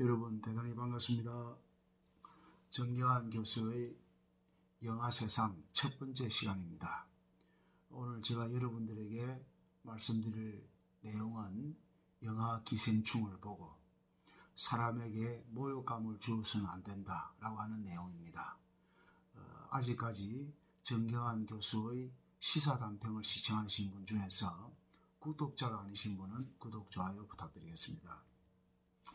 여러분 대단히 반갑습니다. 정경환 교수의 영화 세상 첫 번째 시간입니다. 오늘 제가 여러분들에게 말씀드릴 내용은 영화 기생충을 보고 사람에게 모욕감을 주어서는 안 된다라고 하는 내용입니다. 어, 아직까지 정경환 교수의 시사 단평을 시청하신 분 중에서 구독자가 아니신 분은 구독, 좋아요 부탁드리겠습니다.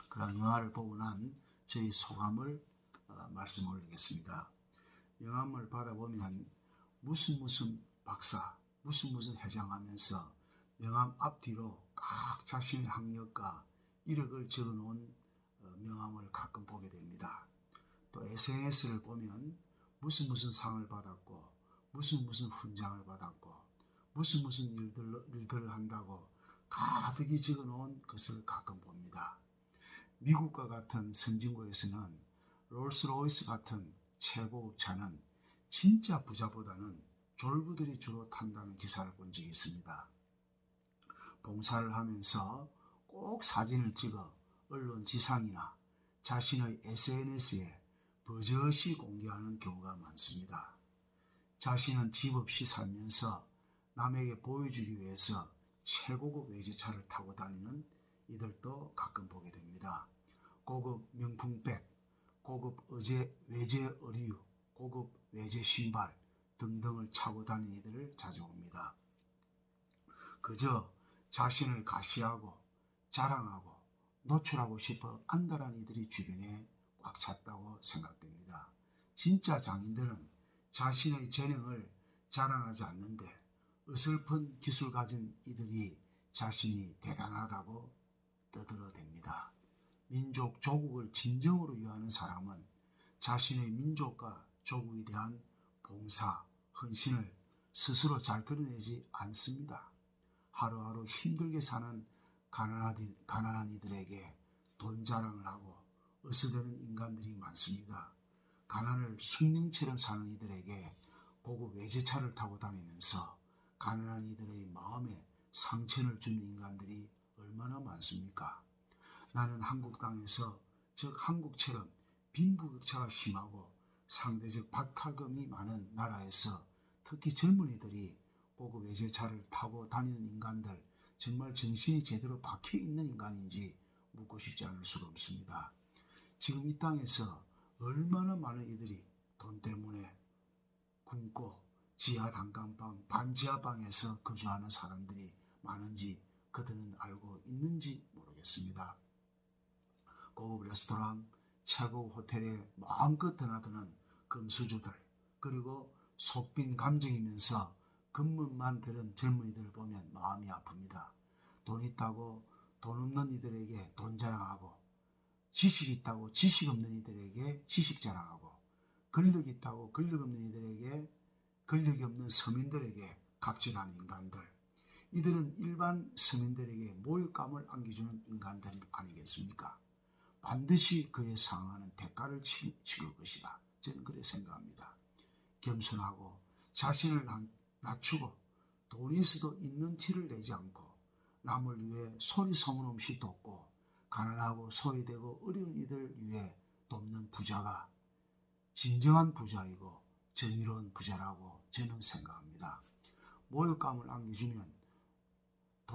그런 영화를 보고 난 저희 소감을 어, 말씀 올리겠습니다. 영화를 바라보면 무슨 무슨 박사, 무슨 무슨 회장하면서 명함 앞뒤로 각 자신의 학력과 이력을 적어놓은 어, 명함을 가끔 보게 됩니다. 또 SNS를 보면 무슨 무슨 상을 받았고 무슨 무슨 훈장을 받았고 무슨 무슨 일들, 일들을 한다고 가득히 적어놓은 것을 가끔 봅니다. 미국과 같은 선진국에서는 롤스로이스 같은 최고급 차는 진짜 부자보다는 졸부들이 주로 탄다는 기사를 본 적이 있습니다. 봉사를 하면서 꼭 사진을 찍어 언론 지상이나 자신의 SNS에 버젓이 공개하는 경우가 많습니다. 자신은 집 없이 살면서 남에게 보여주기 위해서 최고급 외제차를 타고 다니는 이들도 가끔 보게 됩니다. 고급 명품백, 고급 의제, 외제 의류, 고급 외제 신발 등등을 차고 다니는 이들을 자주 봅니다. 그저 자신을 가시하고 자랑하고 노출하고 싶어 안달한 이들이 주변에 꽉 찼다고 생각됩니다. 진짜 장인들은 자신의 재능을 자랑하지 않는데 어설픈 기술 가진 이들이 자신이 대단하다고 떠들어댑니다. 민족, 조국을 진정으로 위하는 사람은 자신의 민족과 조국에 대한 봉사, 헌신을 스스로 잘 드러내지 않습니다. 하루하루 힘들게 사는 가난한 이들에게 돈 자랑을 하고 어서되는 인간들이 많습니다. 가난을 숙명처럼 사는 이들에게 고급 외제차를 타고 다니면서 가난한 이들의 마음에 상처를 주는 인간들이 얼마나 많습니까? 나는 한국 땅에서 즉 한국처럼 빈부격차가 심하고 상대적 박탈금이 많은 나라에서 특히 젊은이들이 고급 외제차를 타고 다니는 인간들 정말 정신이 제대로 박혀 있는 인간인지 묻고 싶지 않을 수가 없습니다. 지금 이 땅에서 얼마나 많은 이들이 돈 때문에 굶고 지하 단칸방, 반지하방에서 거주하는 사람들이 많은지 그들은 알고 있는지 모르겠습니다. 고급 레스토랑, 최고 호텔에 마음껏 드나드는 금수저들, 그리고 속빈 감정이면서 근문만 들은 젊은이들을 보면 마음이 아픕니다. 돈 있다고 돈 없는 이들에게 돈 자랑하고 지식 있다고 지식 없는 이들에게 지식 자랑하고 권력 있다고 권력 없는 이들에게 권력이 없는 서민들에게 갑질하는 인간들 이들은 일반 서민들에게 모욕감을 안겨주는 인간들 아니겠습니까? 반드시 그에 상하는 대가를 치를 것이다. 저는 그렇게 생각합니다. 겸손하고 자신을 낮추고 돈이 있어도 있는 티를 내지 않고 남을 위해 소리 소문 없이 돕고 가난하고 소외되고 어려운 이들 위해 돕는 부자가 진정한 부자이고 정의로운 부자라고 저는 생각합니다. 모욕감을 안겨주면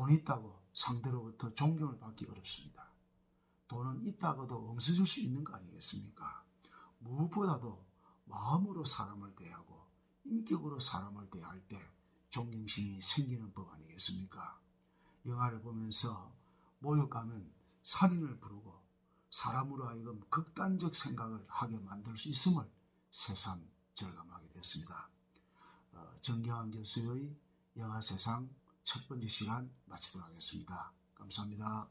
돈 있다고 상대로부터 존경을 받기 어렵습니다. 돈은 있다고도 없어질 수 있는 거 아니겠습니까? 무엇보다도 마음으로 사람을 대하고 인격으로 사람을 대할 때 존경심이 생기는 법 아니겠습니까? 영화를 보면서 모욕감은 살인을 부르고 사람으로 하여금 극단적 생각을 하게 만들 수 있음을 새삼 절감하게 됐습니다. 어, 정경환 교수의 영화 세상 첫 번째 시간 마치도록 하겠습니다. 감사합니다.